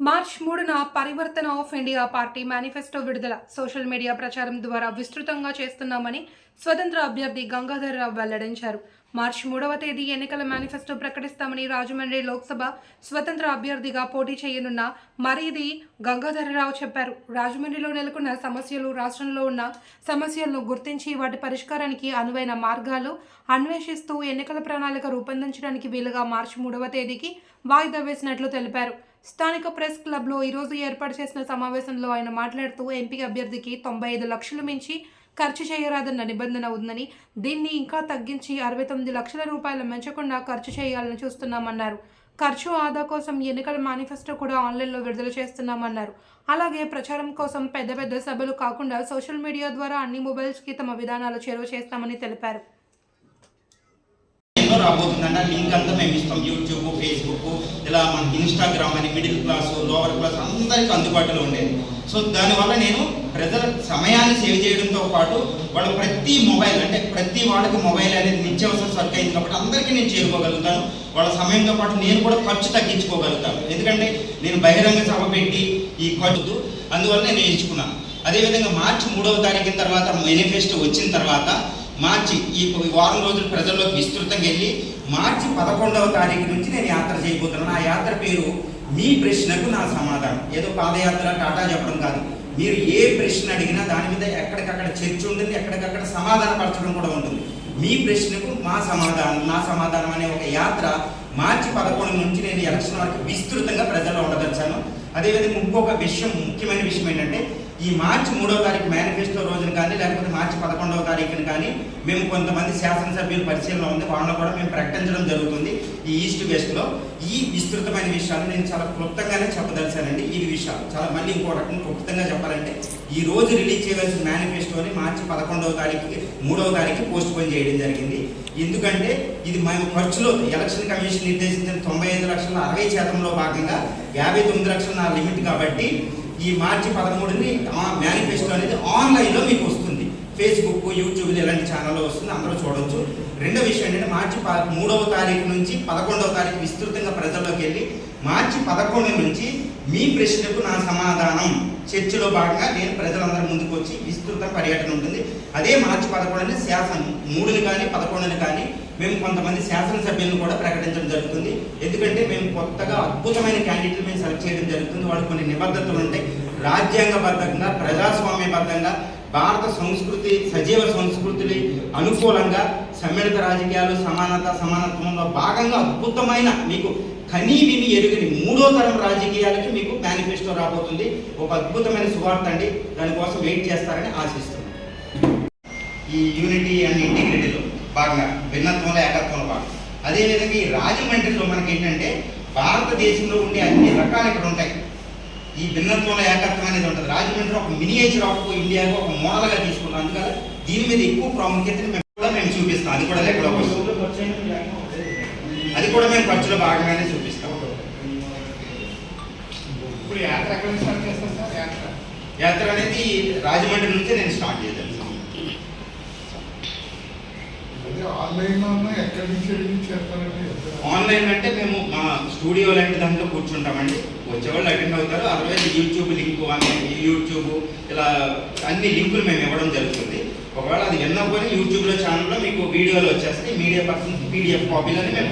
March మూడున Parivartana of India party manifesto విడుదల. Social media ప్రచారం ద్వారా విస్తృతంగా చేస్తున్నామని స్వతంత్ర అభ్యర్థి గంగాధరరావు వెల్లడించారు. మార్చ్ మూడవ తేదీ ఎన్నికల మేనిఫెస్టో ప్రకటిస్తామని రాజమండ్రి లోక్సభ స్వతంత్ర అభ్యర్థిగా పోటీ చేయనున్న మరీది గంగాధరరావు చెప్పారు. రాజమండ్రిలో నెలకొన్న సమస్యలు రాష్ట్రంలో ఉన్న సమస్యలను గుర్తించి వాటి పరిష్కారానికి అనువైన మార్గాలు అన్వేషిస్తూ ఎన్నికల ప్రణాళిక రూపొందించడానికి వీలుగా మార్చి మూడవ తేదీకి వాయిదా వేసినట్లు తెలిపారు. స్థానిక ప్రెస్ క్లబ్లో ఈరోజు ఏర్పాటు చేసిన సమావేశంలో ఆయన మాట్లాడుతూ ఎంపీ అభ్యర్థికి తొంభై ఐదు లక్షలు మించి ఖర్చు చేయరాదన్న నిబంధన ఉందని దీన్ని ఇంకా తగ్గించి అరవై తొమ్మిది లక్షల రూపాయలు పెంచకుండా ఖర్చు చేయాలని చూస్తున్నామన్నారు. ఖర్చు ఆదా కోసం ఎన్నికల మేనిఫెస్టో కూడా ఆన్లైన్లో విడుదల చేస్తున్నామన్నారు. అలాగే ప్రచారం కోసం పెద్ద పెద్ద సభలు కాకుండా సోషల్ మీడియా ద్వారా అన్ని మొబైల్స్కి తమ విధానాలు చేరువ చేస్తామని తెలిపారు. రాబోతుందంట లింక్ అంతా మేము ఇస్తాం. యూట్యూబ్ ఫేస్బుక్ ఇలా మనకి ఇన్స్టాగ్రామ్ అని మిడిల్ క్లాస్ లోవర్ క్లాస్ అందరికీ అందుబాటులో ఉండేది. సో దానివల్ల నేను ప్రజల సమయాన్ని సేవ్ చేయడంతో పాటు వాళ్ళ ప్రతి మొబైల్ అంటే ప్రతి వాళ్ళకి మొబైల్ అనేది నిత్యావసర సరుకు అయింది కాబట్టి అందరికీ నేను చేరుకోగలుగుతాను. వాళ్ళ సమయంతో పాటు నేను కూడా ఖర్చు తగ్గించుకోగలుగుతాను. ఎందుకంటే నేను బహిరంగ సభ పెట్టి ఈ ఖర్చు అందువల్ల నేను ఎంచుకున్నాను అదేవిధంగా మార్చి మూడవ తారీఖు తర్వాత మేనిఫెస్టో వచ్చిన తర్వాత మార్చి ఈ వారం రోజులు ప్రజల్లోకి విస్తృతంగా వెళ్ళి మార్చి పదకొండవ తారీఖు నుంచి నేను యాత్ర చేయబోతున్నాను. ఆ యాత్ర పేరు మీ ప్రశ్నకు నా సమాధానం. ఏదో పాదయాత్ర టాటా చెప్పడం కాదు. మీరు ఏ ప్రశ్న అడిగినా దాని మీద ఎక్కడికక్కడ చర్చ ఉంటుంది ఎక్కడికక్కడ సమాధాన పరచడం కూడా ఉంటుంది. మీ ప్రశ్నకు మా సమాధానం నా సమాధానం అనే ఒక యాత్ర మార్చి పదకొండు నుంచి నేను ఎలక్షన్ వరకు విస్తృతంగా ప్రజల్లో ఉండదలిచాను. అదేవిధంగా ఇంకొక విషయం ముఖ్యమైన విషయం ఏంటంటే ఈ మార్చి మూడవ తారీఖు మేనిఫెస్టో రోజున కానీ లేకపోతే మార్చి పదకొండవ తారీఖున కానీ మేము కొంతమంది శాసనసభ్యుల పరిశీలన ఉంది వాళ్ళని కూడా మేము ప్రకటించడం జరుగుతుంది ఈ ఈస్ట్ వెస్ట్లో. ఈ విస్తృతమైన విషయాలు నేను చాలా క్లుప్తంగానే చెప్పదలిచానండి. ఈ విషయాలు చాలా మళ్ళీ ఇంకో రకంగా క్లుప్తంగా చెప్పాలంటే ఈ రోజు రిలీజ్ చేయవలసిన మేనిఫెస్టోని మార్చి పదకొండవ తారీఖుకి మూడవ తారీఖు పోస్ట్ పోన్ చేయడం జరిగింది. ఎందుకంటే ఇది మేము ఖర్చులో ఎలక్షన్ కమిషన్ నిర్దేశించిన తొంభై ఐదు లక్షల అరవై శాతంలో భాగంగా యాభై తొమ్మిది లక్షల నా లిమిట్ కాబట్టి ఈ మార్చి పదమూడుని మేనిఫెస్టో అనేది ఆన్లైన్లో మీకు వస్తుంది. ఫేస్బుక్ యూట్యూబ్ ఇలాంటి ఛానల్లో వస్తుంది అందరూ చూడవచ్చు రెండో విషయం ఏంటంటే మార్చి మూడవ తారీఖు నుంచి పదకొండవ తారీఖు విస్తృతంగా ప్రజల్లోకి వెళ్ళి మార్చి పదకొండు నుంచి మీ ప్రశ్నకు నా సమాధానం. చర్చలో భాగంగా నేను ప్రజలందరి ముందుకు వచ్చి విస్తృత పర్యటన ఉంటుంది. అదే మార్చి పదకొండుని శాసనం మూడుని కానీ పదకొండుని కానీ మేము కొంతమంది శాసనసభ్యులను కూడా ప్రకటించడం జరుగుతుంది. ఎందుకంటే మేము కొత్తగా అద్భుతమైన క్యాండిడేట్లు మేము సెలెక్ట్ చేయడం జరుగుతుంది. వాళ్ళు కొన్ని నిబద్ధతలు ఉంటాయి. రాజ్యాంగబద్ధంగా ప్రజాస్వామ్యబద్ధంగా భారత సంస్కృతి సజీవ సంస్కృతిని అనుకూలంగా సమ్మిళిత రాజకీయాలు సమానత సమానత్వంలో భాగంగా అద్భుతమైన మీకు కనీ విని ఎరుగని మూడో తరం రాజకీయాలకి మీకు మేనిఫెస్టో రాబోతుంది. ఒక అద్భుతమైన శుభార్త అండి. దానికోసం వెయిట్ చేస్తారని ఆశిస్తున్నాను ఈ యూనిటీ అండ్ ఇంటిగ్రిటీలో భాగంగా భిన్నత్వంలో ఏకత్వంలో భాగం. అదేవిధంగా ఈ రాజమండ్రిలో మనకి ఏంటంటే భారతదేశంలో ఉండే అన్ని రకాలు ఇక్కడ ఉంటాయి. ఈ భిన్నత్వంలో ఏకత్వం అనేది ఉంటుంది. రాజమండ్రి ఒక మినియేచర్ ఆఫ్ ఇండియాకు ఒక మోడల్గా తీసుకున్నాం. అందుకని దీని మీద ఎక్కువ ప్రాముఖ్యతని మేము కూడా మేము చూపిస్తాం. అది కూడా వస్తుంది అది కూడా మేము ఖర్చులో భాగంగానే చూపిస్తాం. ఇప్పుడు యాత్ర యాత్ర. అనేది రాజమండ్రి నుంచి నేను స్టార్ట్ చేశాను ఉన్న ఎక్కడి నుంచి ఆన్లైన్ అంటే మేము మా స్టూడియో లాంటి దాంట్లో కూర్చుంటామండి. వచ్చేవాళ్ళు అటెండ్ అవుతారు. అదర్వైజ్ యూట్యూబ్ లింక్ అని యూట్యూబ్ ఇలా అన్ని లింకులు మేము ఇవ్వడం జరుగుతుంది. ఒకవేళ అది విన్నప్పుడు యూట్యూబ్లో ఛానల్లో మీకు వీడియోలు వచ్చేస్తాయి. మీడియా పర్సన్ పీడిఎఫ్ కాపీలని మేము